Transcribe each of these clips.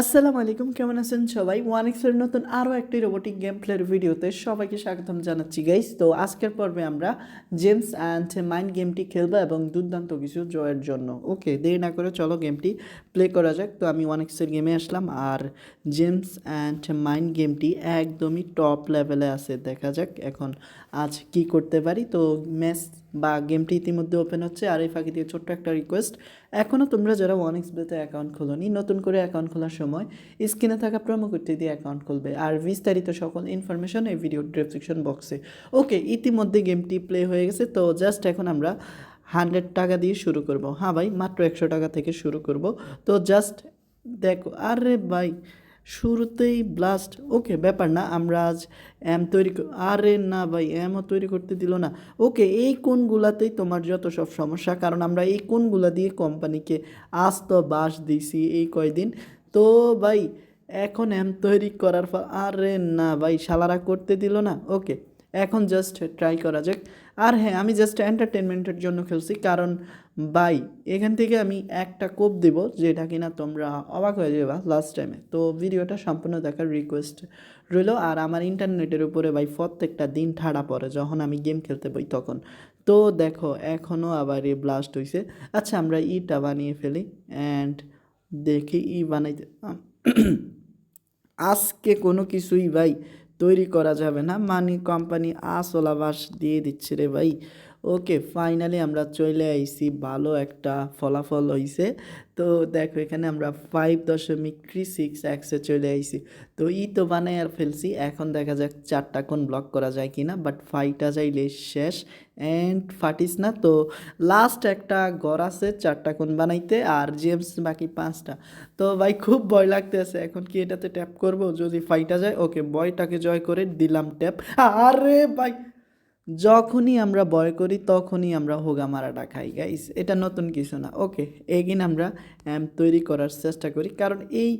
আসসালামু আলাইকুম, কেমন আছেন সবাই? ওয়ান এক্সের নতুন আরও একটি রোবোটিক গেম প্লের ভিডিওতে সবাইকে স্বাগতম জানাচ্ছি গাইস তো আজকের পর্বে আমরা জেমস অ্যান্ড মাইন্ড গেমটি খেলব এবং দুর্দান্ত কিছু জয়ের জন্য। ওকে দেরি না করে চলো গেমটি প্লে করা যাক। তো আমি ওয়ান এক্সের গেমে আসলাম আর জেমস অ্যান্ড মাইন্ড গেমটি একদমই টপ লেভেলে আছে। দেখা যাক এখন আজ কি করতে পারি। তো ম্যাচ বা গেমটি ইতিমধ্যে ওপেন হচ্ছে, আর এই ফাঁকি দিয়ে ছোট্ট একটা রিকোয়েস্ট এখনও তোমরা যারা ওয়ান এক্স বেতে অ্যাকাউন্ট খোলোনি, নতুন করে অ্যাকাউন্ট খোলার সময় স্ক্রিনে থাকা প্রোমো কোডটি দিয়ে অ্যাকাউন্ট খুলবে। আর বিস্তারিত সকল ইনফরমেশন এই ভিডিও ডেসক্রিপশন বক্সে ওকে ইতিমধ্যে গেমটি প্লে হয়ে গেছে, তো জাস্ট এখন আমরা হান্ড্রেড টাকা দিয়ে শুরু করব। হ্যাঁ ভাই, মাত্র একশো টাকা থেকে শুরু করব। তো জাস্ট দেখো, আরে ভাই শুরুতেই ব্লাস্ট ওকে ব্যাপার না, আমরা আজ অ্যাম তৈরি আর না ভাই অ্যামও তৈরি করতে দিল না। ওকে এই কোনগুলাতেই তোমার যত সব সমস্যা, কারণ আমরা এই কোনগুলা দিয়ে কোম্পানিকে আস্ত বাস দিছি এই কয়দিন। তো ভাই, এখন অ্যাম তৈরি করার পর আরে না ভাই, শালারা করতে দিল না ওকে এখন জাস্ট ট্রাই করা যাক। আর হ্যাঁ আমি জাস্ট এন্টারটেনমেন্টের জন্য খেলছি, কারণ বাই, এখান থেকে আমি একটা কোপ দেব যেটা কিনা তোমরা অবাক হয়ে যাবে লাস্ট টাইমে তো ভিডিওটা সম্পূর্ণ দেখার রিকোয়েস্ট রইল, আর আমার ইন্টারনেটের উপরে ভাই প্রত্যেকটা দিন ঠাড়া পড়ে যখন আমি গেম খেলতে বই তখন। তো দেখো এখনও আবার এ ব্লাস্ট হয়েছে আচ্ছা আমরা ইটা বানিয়ে ফেলি অ্যান্ড দেখি ই বানাইতে আজকে কোনো কিছুই ভাই তৈরি করা যাবে না। মানি কোম্পানি আসলা বাস দিয়ে দিচ্ছে রে ভাই। ওকে ফাইনালি আমরা চলে আইছি। ভালো একটা ফলাফল হইছে। তো দেখো, এখানে আমরা ফাইভ দশমিক থ্রি সিক্স এক্সে চলে আইছি। তো ই তো বানাই আর ফেলছি। এখন দেখা যাক চারটা কোন ব্লক করা যায় কি না বাট ফাইটা যাইলে শেষ। অ্যান্ড ফাটিস না, তো লাস্ট একটা ঘর আছে চারটা কোন বানাইতে আর জেমস বাকি পাঁচটা। তো ভাই, খুব ভয় লাগতেছে। এখন কি এটাতে ট্যাপ করব? যদি ফাইটা যায় ওকে বয়টাকে জয় করে দিলাম ট্যাপ আরে ভাই যখনই আমরা বয় করি, তখনই আমরা হোগা মারাটা খাই গাইস এটা নতুন কিছু না। ওকে এগিন আমরা অ্যাম তৈরি করার চেষ্টা করি। কারণ এই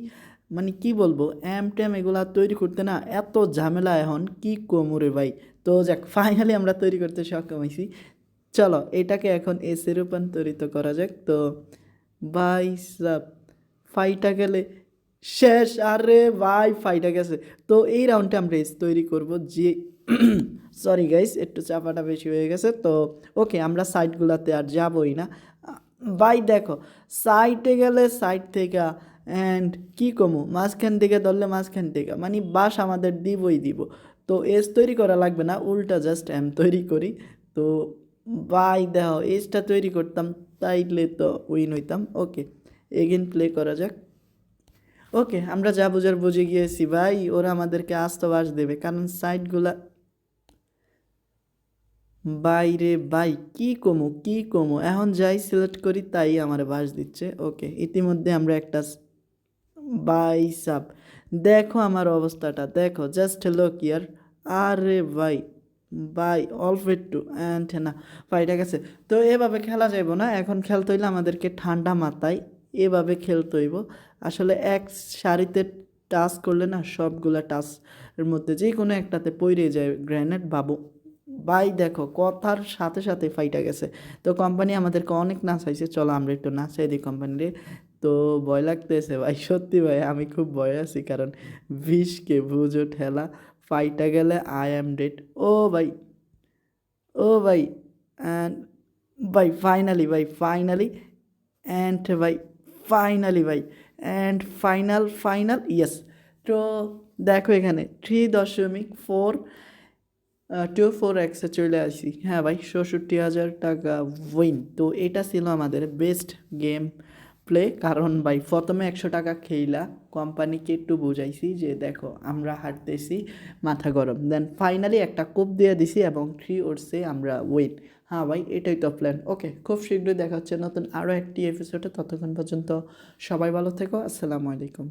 মানে কি বলব অ্যাম ট্যাম এগুলা তৈরি করতে না এত ঝামেলা এখন, কি কমরে ভাই? তো যাক ফাইনালি আমরা তৈরি করতে সক্ষম হয়েছি। চলো, এটাকে এখন এসে রূপান্তরিত করা যাক। তো সাব ফাইটা গেলে শেষ। আরে ভাই ফাইটা গেছে। তো এই রাউন্ডে আমরা এস তৈরি করব, যে সরি গাইস একটু চাপাটা বেশি হয়ে গেছে, তো ওকে আমরা সাইডগুলোতে আর যাবই না। ভাই, দেখো সাইটে গেলে সাইট থেকে অ্যান্ড কি কমু? মাঝখান থেকে ধরলে মাঝখান থেকে মানে বাস আমাদের দিবই দিব। তো এস তৈরি করা লাগবে না, উল্টা জাস্ট এম তৈরি করি। তো বাই দেখো এসটা তৈরি করতাম, তাইলে তো উইন হইতাম। ওকে এগেন প্লে করা যাক। ওকে আমরা যা বুঝার বুঝে গিয়েছি, ভাই, ওরা আমাদেরকে আস্ত বাস দেবে, কারণ সাইডগুলা বাইরে বাই কি কমো কি কমো? এখন যাই সিলেক্ট করি, তাই আমার বাস দিচ্ছে। ওকে, ইতিমধ্যে আমরা একটা বাই সাপ দেখো আমার অবস্থাটা, দেখো জাস্ট লোক ইয়ার আরে ভাই বাই অল্প একটু অ্যান্ড না ফাইটা গেছে। তো এভাবে খেলা যাইব না, এখন খেলতে হইলে আমাদেরকে ঠান্ডা মাথায় এভাবে খেলতে হইব। আসলে এক সারিতে টাচ করলে না সবগুলা টাচের মধ্যে যে কোনো একটাতে পইরে যায় গ্র্যানেড বাবু। ভাই দেখো, কথার সাথে সাথে ফাইটা গেছে। তো কোম্পানি আমাদেরকে অনেক নাচাইছে। চলো আমরা একটু নাচাই দিই কোম্পানিরে তো ভয় লাগতেছে ভাই, সত্যি ভাই, আমি খুব ভয় আছি। কারণ বিষকে বুঝো ঠেলা, ফাইটা গেলে আই অ্যাম ডেড ও ভাই ও ভাই অ্যান্ড ভাই ফাইনালি ভাই ফাইনালি অ্যান্ড ভাই ফাইনালি ভাই অ্যান্ড ফাইনাল ফাইনাল ইয়েস তো দেখো এখানে থ্রি দশমিক ফোর টু ফোর এক্সে চলে আসি। হ্যাঁ ভাই, ষষট্টি হাজার টাকা উইন তো এটা ছিল আমাদের বেস্ট গেম প্লে কারণ ভাই, প্রথমে একশো টাকা খেইলা কোম্পানিকে একটু বুঝাইছি যে দেখো, আমরা হারতেছি, মাথা গরম। দেন ফাইনালি একটা কোপ দিয়ে দিছি এবং থ্রি ওর্সে আমরা উইন হ্যাঁ ভাই, এটাই তো প্ল্যান ওকে খুব শীঘ্রই দেখা হচ্ছে নতুন আরও একটি এপিসোডে ততক্ষণ পর্যন্ত সবাই ভালো থেকো। আসসালামু আলাইকুম।